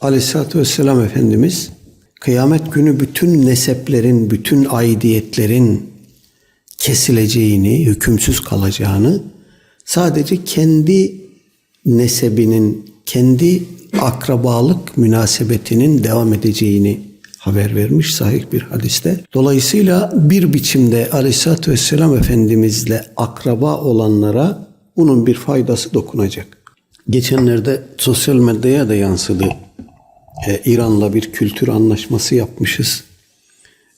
Aleyhisselatü Vesselam Efendimiz kıyamet günü bütün neseplerin, bütün aidiyetlerin kesileceğini, hükümsüz kalacağını, sadece kendi nesebinin, kendi akrabalık münasebetinin devam edeceğini haber vermiş sahih bir hadiste. Dolayısıyla bir biçimde Aleyhisselatü Vesselam Efendimizle akraba olanlara bunun bir faydası dokunacak. Geçenlerde sosyal medyaya da yansıdı. Ee, İran'la bir kültür anlaşması yapmışız.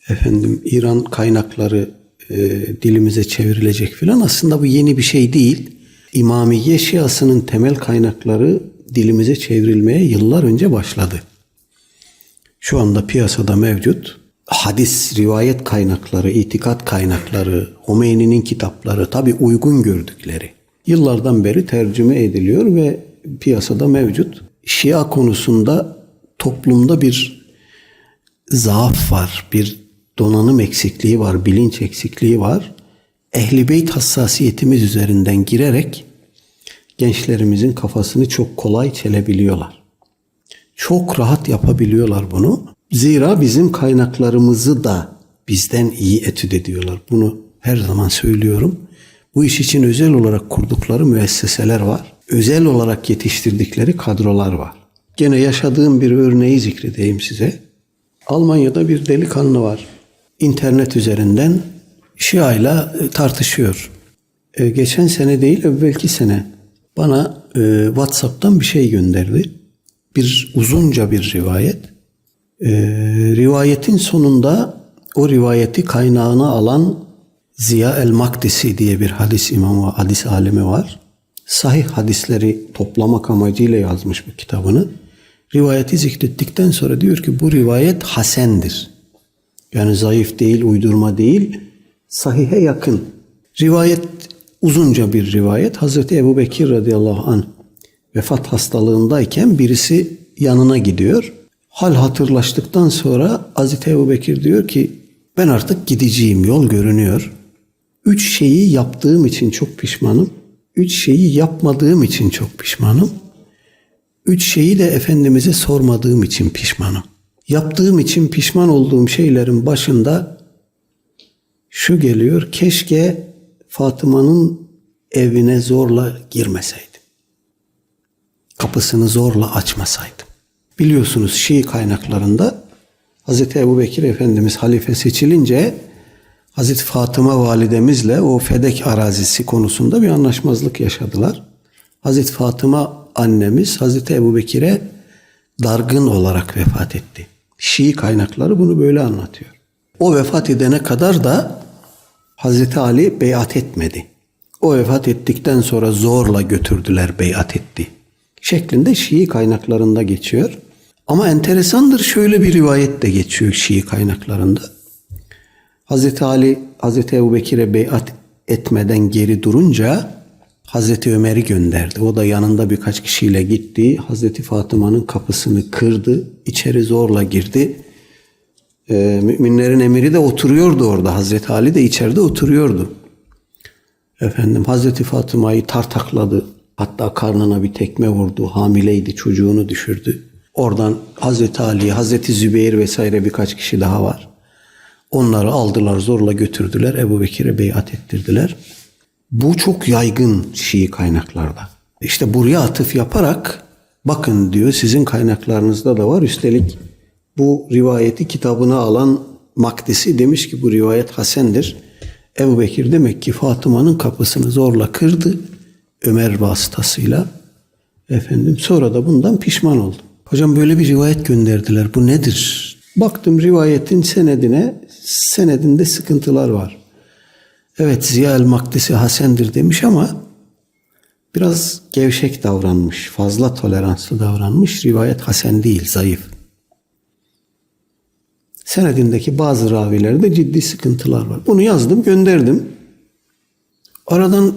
Efendim İran kaynakları e, dilimize çevrilecek filan. Aslında bu yeni bir şey değil. İmamiye Şiasının temel kaynakları dilimize çevrilmeye yıllar önce başladı. Şu anda piyasada mevcut hadis, rivayet kaynakları, itikat kaynakları, Homeyni'nin kitapları tabi uygun gördükleri yıllardan beri tercüme ediliyor ve piyasada mevcut. Şia konusunda toplumda bir zaaf var, bir donanım eksikliği var, bilinç eksikliği var. Ehli beyt hassasiyetimiz üzerinden girerek gençlerimizin kafasını çok kolay çelebiliyorlar. Çok rahat yapabiliyorlar bunu. Zira bizim kaynaklarımızı da bizden iyi etüt ediyorlar. Bunu her zaman söylüyorum. Bu iş için özel olarak kurdukları müesseseler var. Özel olarak yetiştirdikleri kadrolar var. Gene yaşadığım bir örneği zikredeyim size. Almanya'da bir delikanlı var. İnternet üzerinden Şia'yla e, tartışıyor. E, geçen sene değil, evvelki sene bana e, WhatsApp'tan bir şey gönderdi. Bir uzunca bir rivayet. E, rivayetin sonunda o rivayeti kaynağına alan Ziya el-Makdisi diye bir hadis imamı, hadis alemi var. Sahih hadisleri toplamak amacıyla yazmış bu kitabını. Rivayeti zikrettikten sonra diyor ki bu rivayet hasendir. Yani zayıf değil, uydurma değil, sahihe yakın. Rivayet uzunca bir rivayet. Hazreti Ebu Bekir radıyallahu anh vefat hastalığındayken birisi yanına gidiyor. Hal hatırlaştıktan sonra Hazreti Ebu Bekir diyor ki ben artık gideceğim yol görünüyor. Üç şeyi yaptığım için çok pişmanım. Üç şeyi yapmadığım için çok pişmanım. Üç şeyi de Efendimiz'e sormadığım için pişmanım. Yaptığım için pişman olduğum şeylerin başında şu geliyor. Keşke Fatıma'nın evine zorla girmeseydim. Kapısını zorla açmasaydım. Biliyorsunuz Şii kaynaklarında Hz. Ebu Bekir Efendimiz halife seçilince Hz. Fatıma validemizle o Fedek arazisi konusunda bir anlaşmazlık yaşadılar. Hz. Fatıma annemiz Hz. Ebu Bekir'e dargın olarak vefat etti. Şii kaynakları bunu böyle anlatıyor. O vefat edene kadar da Hz. Ali beyat etmedi. O vefat ettikten sonra zorla götürdüler beyat etti. Şeklinde Şii kaynaklarında geçiyor. Ama enteresandır şöyle bir rivayet de geçiyor Şii kaynaklarında. Hz. Ali Hz. Ebu Bekir'e beyat etmeden geri durunca Hazreti Ömer'i gönderdi. O da yanında birkaç kişiyle gitti. Hazreti Fatıma'nın kapısını kırdı. İçeri zorla girdi. Ee, müminlerin emiri de oturuyordu orada. Hazreti Ali de içeride oturuyordu. Efendim Hazreti Fatıma'yı tartakladı. Hatta karnına bir tekme vurdu. Hamileydi. Çocuğunu düşürdü. Oradan Hazreti Ali, Hazreti Zübeyir vesaire birkaç kişi daha var. Onları aldılar zorla götürdüler. Ebu Bekir'e beyat ettirdiler. Bu çok yaygın Şii kaynaklarda. İşte buraya atıf yaparak bakın diyor sizin kaynaklarınızda da var. Üstelik bu rivayeti kitabına alan Makdisi demiş ki bu rivayet hasendir. Ebu Bekir demek ki Fatıma'nın kapısını zorla kırdı. Ömer vasıtasıyla. Efendim sonra da bundan pişman oldu. Hocam böyle bir rivayet gönderdiler. Bu nedir? Baktım rivayetin senedine, senedinde sıkıntılar var. Evet Ziya el Makdisi Hasendir demiş ama biraz gevşek davranmış, fazla toleranslı davranmış. Rivayet Hasen değil, zayıf. Senedindeki bazı ravilerde ciddi sıkıntılar var. Bunu yazdım, gönderdim. Aradan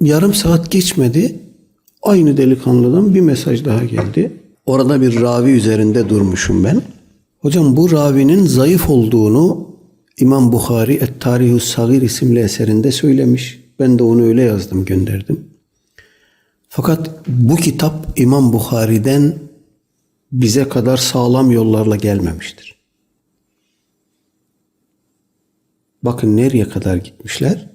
yarım saat geçmedi. Aynı delikanlıdan bir mesaj daha geldi. Orada bir ravi üzerinde durmuşum ben. Hocam bu ravinin zayıf olduğunu İmam Bukhari Et-Tarihus Sagir isimli eserinde söylemiş. Ben de onu öyle yazdım gönderdim. Fakat bu kitap İmam Bukhari'den bize kadar sağlam yollarla gelmemiştir. Bakın nereye kadar gitmişler?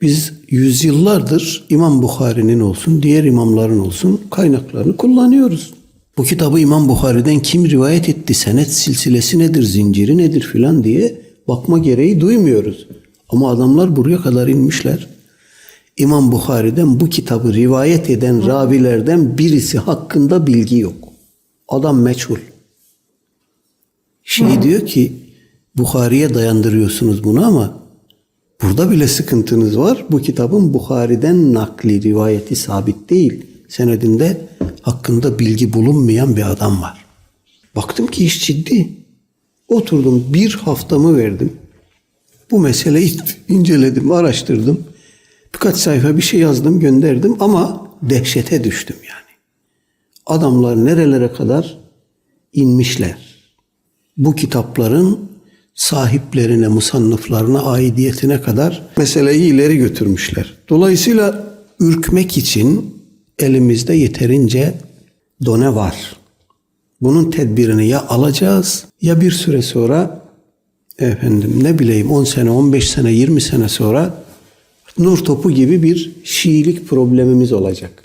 Biz yüzyıllardır İmam Bukhari'nin olsun, diğer imamların olsun kaynaklarını kullanıyoruz. Bu kitabı İmam Bukhari'den kim rivayet etti, senet silsilesi nedir, zinciri nedir filan diye bakma gereği duymuyoruz. Ama adamlar buraya kadar inmişler. İmam Bukhari'den bu kitabı rivayet eden ravilerden birisi hakkında bilgi yok. Adam meçhul. Şey diyor ki Bukhari'ye dayandırıyorsunuz bunu ama burada bile sıkıntınız var. Bu kitabın Bukhari'den nakli rivayeti sabit değil. Senedinde hakkında bilgi bulunmayan bir adam var. Baktım ki iş ciddi. Oturdum bir haftamı verdim. Bu meseleyi inceledim, araştırdım. Birkaç sayfa bir şey yazdım, gönderdim ama dehşete düştüm yani. Adamlar nerelere kadar inmişler. Bu kitapların sahiplerine, musannıflarına, aidiyetine kadar meseleyi ileri götürmüşler. Dolayısıyla ürkmek için elimizde yeterince done var. Bunun tedbirini ya alacağız ya bir süre sonra efendim ne bileyim 10 sene, 15 sene, 20 sene sonra nur topu gibi bir Şiilik problemimiz olacak.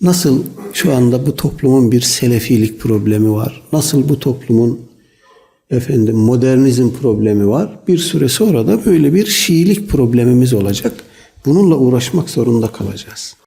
Nasıl şu anda bu toplumun bir selefilik problemi var? Nasıl bu toplumun efendim modernizm problemi var? Bir süre sonra da böyle bir Şiilik problemimiz olacak. Bununla uğraşmak zorunda kalacağız.